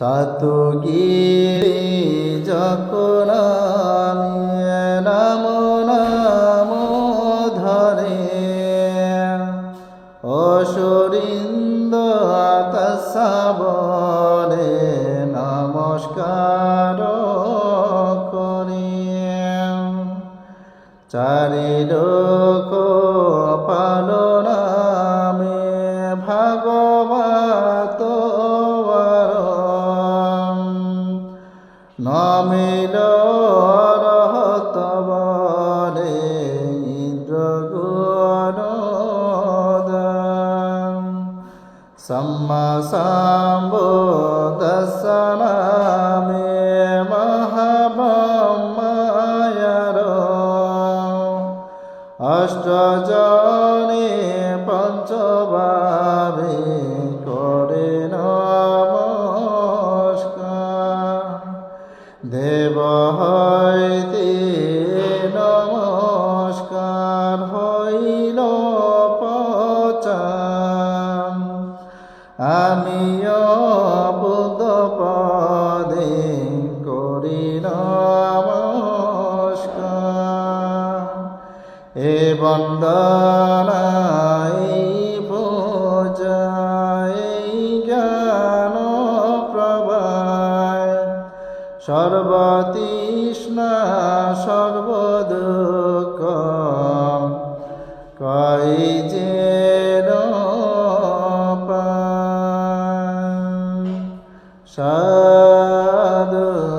সাতুগিরি যখন আমি নাম নাম ধরে অসরিন্দ আকাশাবরে নমস্কার করি। চারিলোক পালনামে ভাগবত নমিল রহত বলে ইন্দ্র সম্মা সাম্ব দশনামে মহাবমায়ার অষ্টজনে পঞ্চভাবে হইতে নমস্কার হইল পচান আমিও বুদ্ধ পদে করি নমস্কার। এ বন্দনাই সর্বতৃষ্ণা সর্বদুঃখ কই যে সা